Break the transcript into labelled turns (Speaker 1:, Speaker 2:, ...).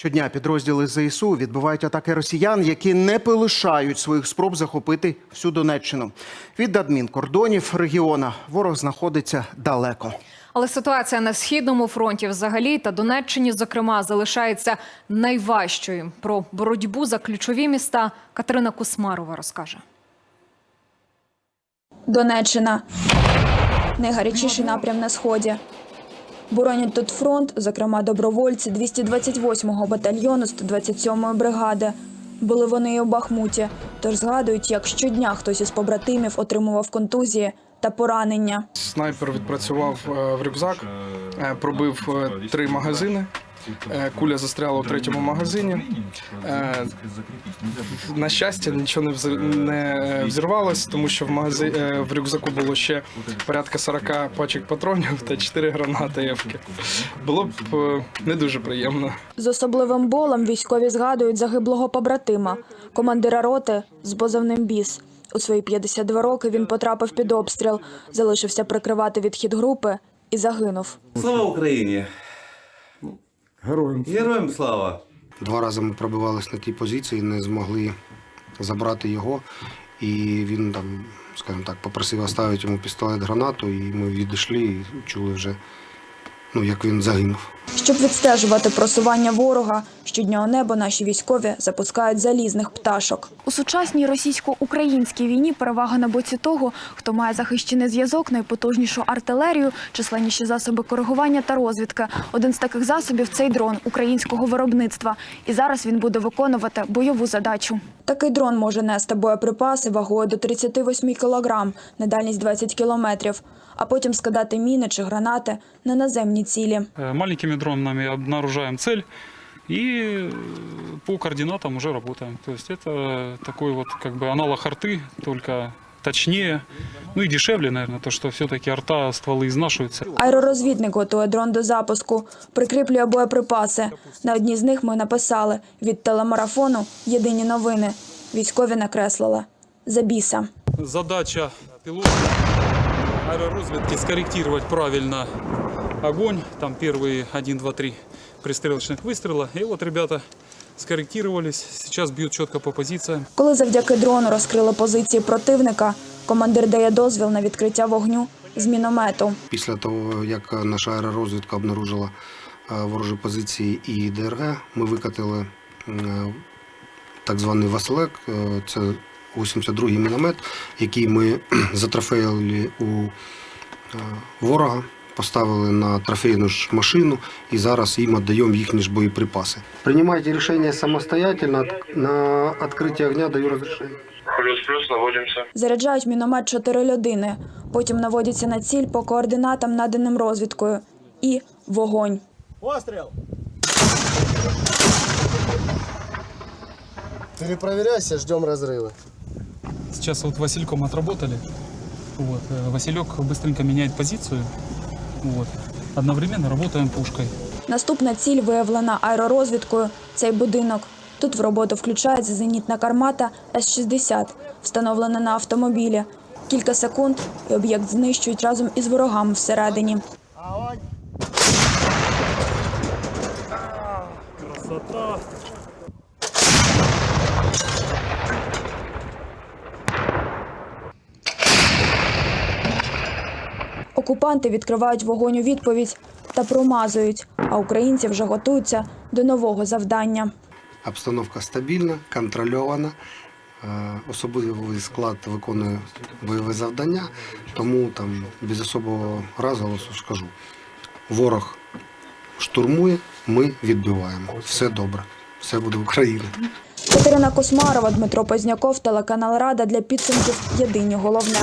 Speaker 1: Щодня підрозділи ЗСУ відбивають атаки росіян, які не полишають своїх спроб захопити всю Донеччину. Від адмінкордонів регіона ворог знаходиться далеко.
Speaker 2: Але ситуація на східному фронті взагалі та Донеччині, зокрема, залишається найважчою. Про боротьбу за ключові міста Катерина Кусмарова розкаже.
Speaker 3: Донеччина. Найгарячіший напрям на сході. Боронять тут фронт, зокрема добровольці 228-го батальйону 127-ї бригади. Були вони і у Бахмуті, тож згадують, як щодня хтось із побратимів отримував контузії та поранення.
Speaker 4: Снайпер відпрацював е, в рюкзак, е, пробив е, три магазини. Е, Куля застряла у третьому магазині. Е, На щастя, нічого не не взірвалось, тому що в магази... е, в рюкзаку було ще порядка 40 пачок патронів та 4 гранати Евки. Було б не дуже приємно.
Speaker 3: З особливим болем військові згадують загиблого побратима, командира роти з позивним біс. У свої 52 роки він потрапив під обстріл, залишився прикривати відхід групи і загинув.
Speaker 5: Слава Україні!
Speaker 6: Героям.
Speaker 5: Героям слава!
Speaker 6: Два рази ми пробивались на тій позиції, не змогли забрати його. І він там, скажімо так, попросив оставити йому пістолет гранату, і ми відійшли і чули вже, ну, як він загинув.
Speaker 3: Щоб відстежувати просування ворога, щодня у небо наші військові запускають залізних пташок.
Speaker 7: У сучасній російсько-українській війні перевага на боці того, хто має захищений зв'язок, найпотужнішу артилерію, численніші засоби коригування та розвідки. Один з таких засобів цей дрон українського виробництва. І зараз він буде виконувати бойову задачу.
Speaker 3: Такий дрон може нести боєприпаси вагою до 38 кг на дальність 20 кілометрів, а потім скидати міни чи гранати на наземні цілі.
Speaker 8: Э, Маленькими дронами обнаружаем цель и э, по координатам уже работаем. То есть это такой вот как бы аналог арты, только точнее, ну и дешевле, наверное, то, что все-таки арта стволы изнашиваются.
Speaker 3: Аеророзвідник готує дрон до запуску, прикріплює боєприпаси. На одній з них ми написали від телемарафону Єдині новини. Військові накреслили за біса.
Speaker 8: Задача пилота аэророзведки скорректировать правильно огонь. Там первые 1, 2, 3 пристрелочных выстрела. И вот ребята скорректировались, сейчас бьют четко по позициям.
Speaker 3: Коли завдяки дрону розкрили позиції противника, командир дає дозвіл на відкриття вогню з міномету.
Speaker 6: Після того, як наша аеророзвідка обнаружила е, ворожі позиції і ДРГ, ми викатили е, так званий Василек, е, це 82-й міномет, який ми затрофеїли у е, ворога, поставили на трофейну ж машину і зараз їм віддаємо їхні ж боєприпаси. Приймайте рішення самостоятельно, на відкриття огня даю розрішення.
Speaker 9: Плюс-плюс, наводимся.
Speaker 3: Заряджають міномет чотири людини. Потім наводяться на ціль по координатам, наданим розвідкою. І вогонь.
Speaker 10: Перепроверяйся, ждем разрыва.
Speaker 8: Сейчас вот Васильком отработали. Вот. э, Василек быстренько меняет позицию. Вот. Одновременно работаем пушкой.
Speaker 3: Наступна ціль виявлена аеророзвідкою. Цей будинок. Тут в роботу включається зенітна кармата С-60, встановлена на автомобілі. Кілька секунд і об'єкт знищують разом із ворогами всередині.
Speaker 8: Красота.
Speaker 3: Окупанти відкривають вогонь у відповідь та промазують, а українці вже готуються до нового завдання.
Speaker 6: Обстановка стабільна, контрольована. Е, Особливий склад виконує бойове завдання, тому там без особого розголосу скажу. Ворог штурмує, ми відбиваємо. Все добре, все буде Україна.
Speaker 3: Катерина Космарова, Дмитро Позняков, телеканал Рада для підсумків Єдині головне.